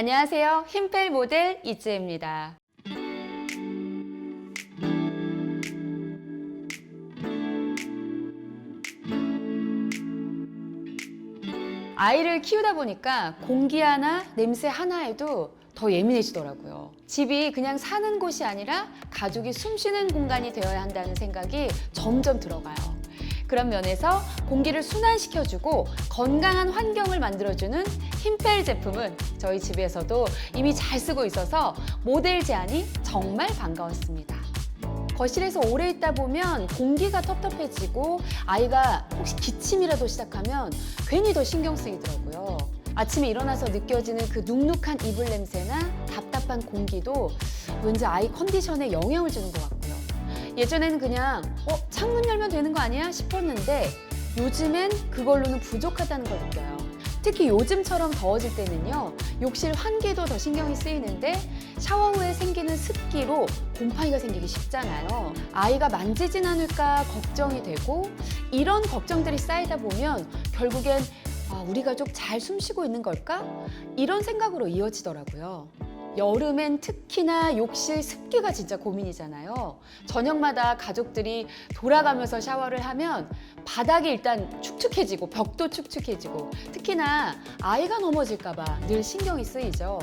안녕하세요. 힘펠 모델 이지혜입니다. 아이를 키우다 보니까 공기 하나, 냄새 하나에도 더 예민해지더라고요. 집이 그냥 사는 곳이 아니라 가족이 숨 쉬는 공간이 되어야 한다는 생각이 점점 들어가요. 그런 면에서 공기를 순환시켜주고 건강한 환경을 만들어주는 힘펠 제품은 저희 집에서도 이미 잘 쓰고 있어서 모델 제안이 정말 반가웠습니다. 거실에서 오래 있다 보면 공기가 텁텁해지고 아이가 혹시 기침이라도 시작하면 괜히 더 신경 쓰이더라고요. 아침에 일어나서 느껴지는 그 눅눅한 이불 냄새나 답답한 공기도 왠지 아이 컨디션에 영향을 주는 것 같고요. 예전에는 그냥 어, 창문 열면 되는 거 아니야 싶었는데 요즘엔 그걸로는 부족하다는 걸 느껴요. 특히 요즘처럼 더워질 때는요, 욕실 환기도 더 신경이 쓰이는데 샤워 후에 생기는 습기로 곰팡이가 생기기 쉽잖아요. 아이가 만지진 않을까 걱정이 되고 이런 걱정들이 쌓이다 보면 결국엔 아, 우리 가족 잘 숨 쉬고 있는 걸까? 이런 생각으로 이어지더라고요. 여름엔 특히나 욕실 습기가 진짜 고민이잖아요. 저녁마다 가족들이 돌아가면서 샤워를 하면 바닥이 일단 축축해지고 벽도 축축해지고 특히나 아이가 넘어질까봐 늘 신경이 쓰이죠.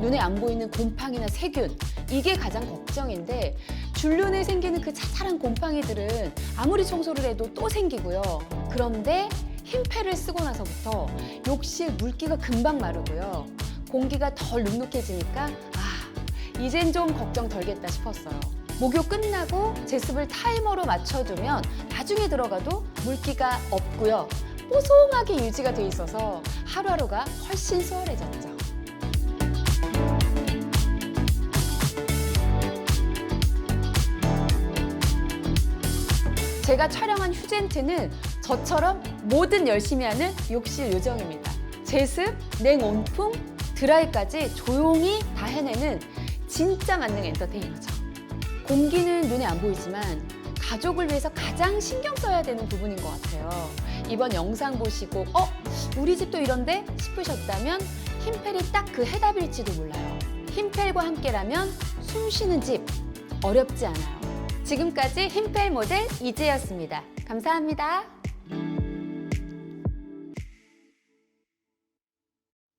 눈에 안 보이는 곰팡이나 세균 이게 가장 걱정인데 줄눈에 생기는 그 자잘한 곰팡이들은 아무리 청소를 해도 또 생기고요. 그런데 흰패를 쓰고 나서부터 욕실 물기가 금방 마르고요. 공기가 덜 눅눅해지니까 아 이젠 좀 걱정 덜겠다 싶었어요. 목욕 끝나고 제습을 타이머로 맞춰두면 나중에 들어가도 물기가 없고요. 뽀송하게 유지가 돼 있어서 하루하루가 훨씬 수월해졌죠. 제가 촬영한 휴젠트는 저처럼 뭐든 열심히 하는 욕실 요정입니다. 제습, 냉온풍, 드라이까지 조용히 다 해내는 진짜 만능 엔터테이너죠. 공기는 눈에 안 보이지만 가족을 위해서 가장 신경 써야 되는 부분인 것 같아요. 이번 영상 보시고 어? 우리 집도 이런데? 싶으셨다면 힘펠이 딱 그 해답일지도 몰라요. 힘펠과 함께라면 숨 쉬는 집 어렵지 않아요. 지금까지 힘펠 모델 이지였습니다. 감사합니다.